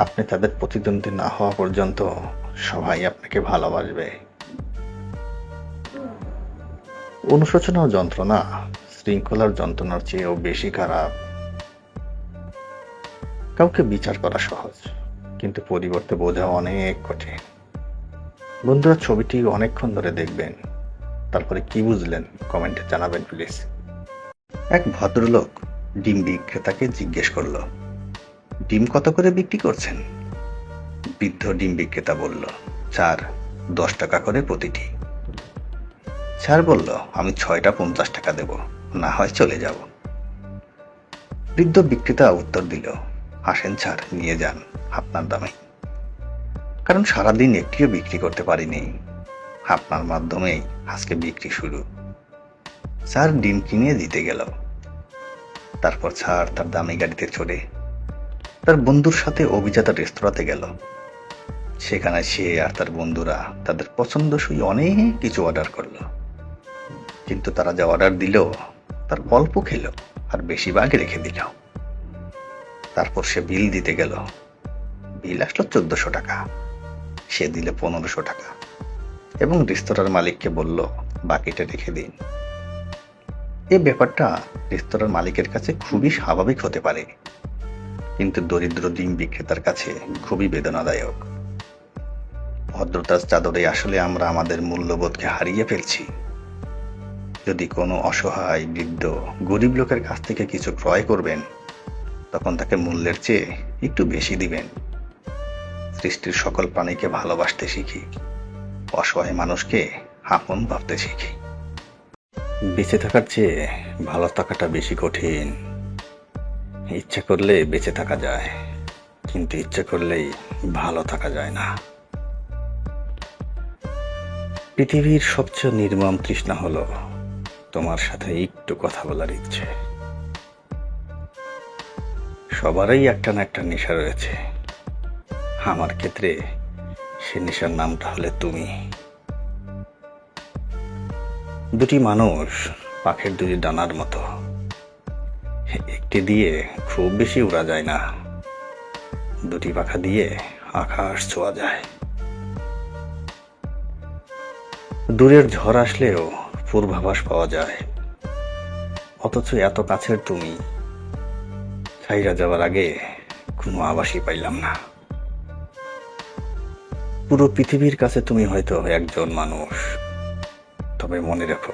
আপনি তাদের প্রতিদ্বন্দ্বী না হওয়া পর্যন্ত সবাই আপনাকে ভালোবাসবে। অনুশোচনা যন্ত্রণা, শৃঙ্খলার যন্ত্রণার চেয়েও বেশি খারাপ। কাউকে বিচার করা সহজ, কিন্তু পরিবর্তে বোঝা অনেক কঠিন। বন্ধুরা, ছবিটি অনেকক্ষণ ধরে দেখবেন। তারপরে কি বুঝলেন? কমেন্টে জানাবেন, প্লিজ। এক ভদ্রলোক ডিম বিক্রেতাকে জিজ্ঞেস করল ডিম কত করে বিক্রি করছেন? বৃদ্ধ ডিম বিক্রেতা বলল চার দশ টাকা করে প্রতিটি। স্যার বলল, আমি ছয়টা পঞ্চাশ টাকা দেব, না হয় চলে যাব। বৃদ্ধ বিক্রেতা উত্তর দিল, আসেন স্যার, নিয়ে যান, আপনার দামে। কারণ সারাদিন একটিও বিক্রি করতে পারিনি। আপনার মাধ্যমেই আজকে বিক্রি শুরু। স্যার ডিম কিনে দিতে গেল। তারপর স্যার তার দামি গাড়িতে চড়ে তার বন্ধুর সাথে অভিজাত রেস্তোরাঁতে গেল। সেখানে সে আর তার বন্ধুরা তাদের পছন্দসই অনেক কিছু অর্ডার করল। কিন্তু তারা যা অর্ডার দিল, তার অল্প খেলো আর বেশিরভাগ রেখে দিল। তারপর সে বিল দিতে গেল। বিল আসলো চোদ্দশো টাকা। সে দিলে পনেরোশো টাকা। এবং রেস্তোরাঁর মালিককে বলল, বাকিটা রেখে দিন। এ ব্যাপারটা রেস্তোরাঁর মালিকের কাছে খুবই স্বাভাবিক হতে পারে। কিন্তু দরিদ্র ডিম বিক্রেতার কাছে খুবই বেদনাদায়ক। ভদ্রতার চাদরে আসলে আমরা আমাদের মূল্যবোধকে হারিয়ে ফেলছি। যদি কোনো অসহায়, বৃদ্ধ, গরিব লোকের কাছ থেকে কিছু ক্রয় করবেন, তখন তাকে মূল্যের চেয়ে একটু বেশি দিবেন। সৃষ্টির সকল প্রাণীকে ভালোবাসতে শিখি। অসহায় মানুষকে আপন ভাবতে শিখি। বেঁচে থাকার চেয়ে ভালো থাকাটা বেশি কঠিন। ইচ্ছা করলে বেঁচে থাকা যায়, কিন্তু ইচ্ছা করলেই ভালো থাকা যায় না। পৃথিবীর সবচেয়ে নির্মম তৃষ্ণা হলো তোমার সাথে একটু কথা বলার ইচ্ছে। সবারই একটা না একটা নেশা রয়েছে। আমার ক্ষেত্রে সে নেশার নামটা হলে তুমি। দুটি মানুষ পাখির দুটি ডানার মতো। একটি দিয়ে খুব বেশি উড়া যায় না। দুটি পাখা দিয়ে আকাশ ছোঁয়া যায়। দূরের ঝড় আসলেও পূর্বাভাস পাওয়া যায়। অথচ এত কাছের তুমি, ছাইরা যাওয়ার আগে কোনো আবাসই পাইলাম না। পুরো পৃথিবীর কাছে তুমি হয়তো একজন মানুষ। তবে মনে রেখো,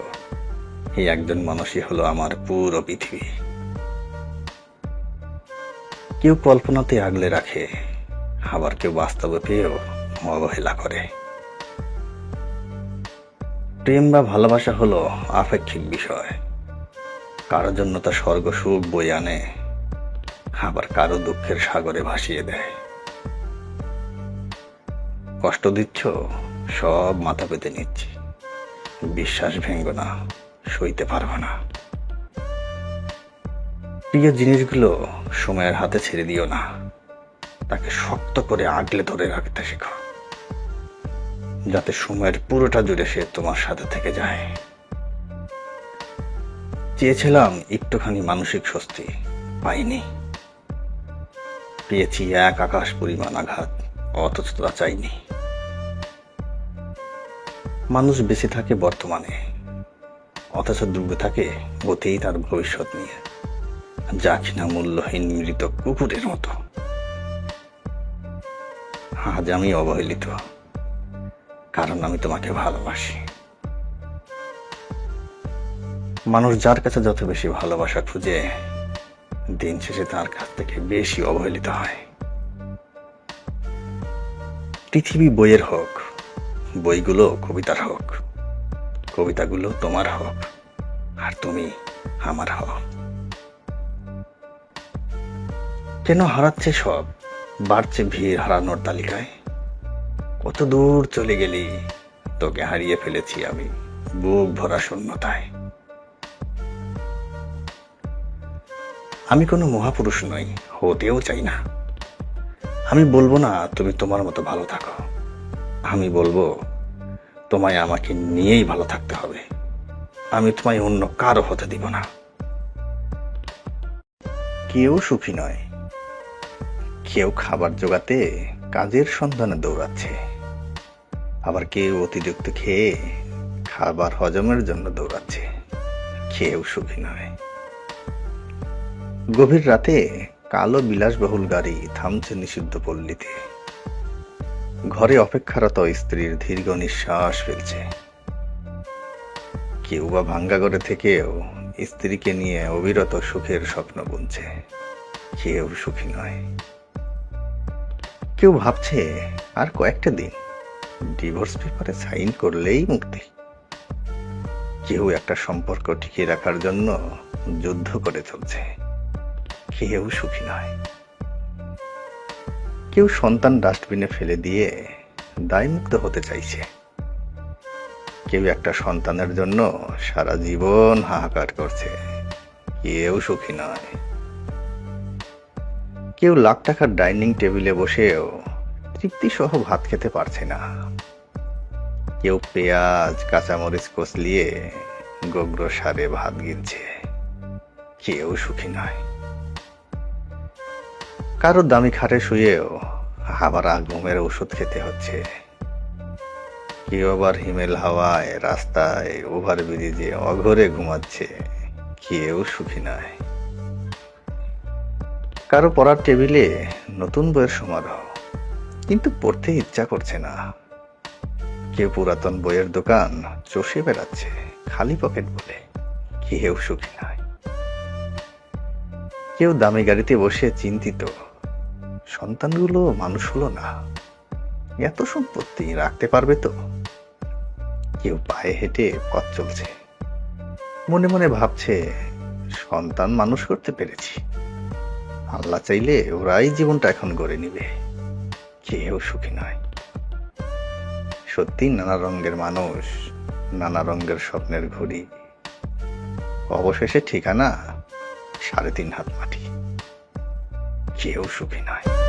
এই একজন মানুষই হলো আমার পুরো পৃথিবী। কেউ কল্পনাতে আগলে রাখে, আবার কেউ বাস্তবে পেয়েও অবহেলা করে। প্রেম বা ভালোবাসা হলো আপেক্ষিক বিষয়। কারোর জন্য তা স্বর্গ সুখ বই আনে, আবার কারও দুঃখের সাগরে ভাসিয়ে দেয়। কষ্ট দিচ্ছ, সব মাথা পেতে নিচ্ছি। বিশ্বাস ভেঙ্গ না, সইতে পারব না। প্রিয় জিনিসগুলো সময়ের হাতে ছেড়ে দিও না। তাকে শক্ত করে আগলে ধরে রাখতে শেখো। যাতে সময়ের পুরোটা জুড়ে সে তোমার সাথে থেকে যায়। চেয়েছিলাম একটুখানি মানসিক স্বস্তি পাইনি। পেয়েছি এক আকাশ পরিমাণ আঘাত, অথচ তা চাইনি। মানুষ বেঁচে থাকে বর্তমানে, অথচ ডুবে থাকে গতেই তার ভবিষ্যৎ নিয়ে। যা কিনা মূল্যহীন মৃত কুকুরের মতো। আজ আমি অবহেলিত, কারণ আমি তোমাকে ভালোবাসি। মানুষ যার কাছে যত বেশি ভালোবাসা খুঁজে, দিন শেষে তার কাছ থেকে বেশি অবহেলিত হয়। পৃথিবী বইয়ের হোক, বইগুলো কবিতার হোক, কবিতাগুলো তোমার হোক, আর তুমি আমার হোক। কেন হারাচ্ছে সব? বাড়ছে ভিড় হারানোর তালিকায়। কত দূর চলে গেলি? তোকে হারিয়ে ফেলেছি আমি বুক ভরা শূন্যতায়। আমি কোনো মহাপুরুষ নই, হতেও চাই না। আমি বলব না তুমি তোমার মতো ভালো থাকো। আমি বলব, তোমায় আমাকে নিয়েই ভালো থাকতে হবে। আমি তোমায় অন্য কারও হতে দিব না। কেউ সুখী নয়। কেউ খাবার জোগাতে কাজের সন্ধানে দৌড়াচ্ছে। আবার কেউ অতিরিক্ত খেয়ে খাবার হজমের জন্য দৌড়াচ্ছে। খেয়েও সুখী নয়। গভীর রাতে কালো বিলাসবহুল গাড়ি থামছে নিষিদ্ধ পল্লীতে। ঘরে অপেক্ষারত স্ত্রীর দীর্ঘ নিঃশ্বাস ফেলছে। কেউ বা ভাঙ্গা ঘরে থেকেও স্ত্রীকে নিয়ে অবিরত সুখের স্বপ্ন বুনছে। কেউ সুখী নয়। কেউ ভাবছে আর কয়েকটা দিন ডিভোর্স পেপারে সাইন করলেই মুক্তি। কেউ একটা সম্পর্ক টিকিয়ে রাখার জন্য যুদ্ধ করে চলছে। কেউ সুখী নয়। কেউ সন্তান ডাস্টবিনে ফেলে দিয়ে দায়মুক্ত হতে চাইছে। কেউ একটা সন্তানের জন্য সারা জীবন হাহাকার করছে। কেউ সুখী নয়। কেউ লাখ টাকার ডাইনিং টেবিলে বসেও তৃপ্তি সহ ভাত খেতে পারছে না। কেউ পেঁয়াজ, কাঁচামরিচ কষলিয়ে গোগ্র সারে ভাত গিলছে। কেউ সুখী নয়। কারও দামি খাটে শুয়েও আবার ঘুমের ওষুধ খেতে হচ্ছে। কেউ আবার হিমেল হাওয়ায় রাস্তায় ওভার ব্রিজে অঘরে ঘুমাচ্ছে। কেউ সুখী নয়। কারও পড়ার টেবিলে নতুন বইয়ের সমারোহ। কিন্তু পড়তে ইচ্ছা করছে না। কেউ পুরাতন বইয়ের দোকান চষে বেড়াচ্ছে খালি পকেট বলে। কেউ সুখী নয়। কেউ দামি গাড়িতে বসে চিন্তিত। সন্তানগুলো মানুষ হলো না। এত সম্পত্তি রাখতে পারবে তো? কেউ পায়ে হেঁটে পথ চলছে। মনে মনে ভাবছে, সন্তান মানুষ করতে পেরেছি। আল্লাহ চাইলে ওরাই জীবনটা এখন গড়ে নিবে। কেউ সুখী নয়। সত্যি নানা রঙের মানুষ, নানা রঙের স্বপ্নের ঘড়ি। অবশেষে ঠিকানা সাড়ে তিন হাত মাটি। কেউ সুখী নয়।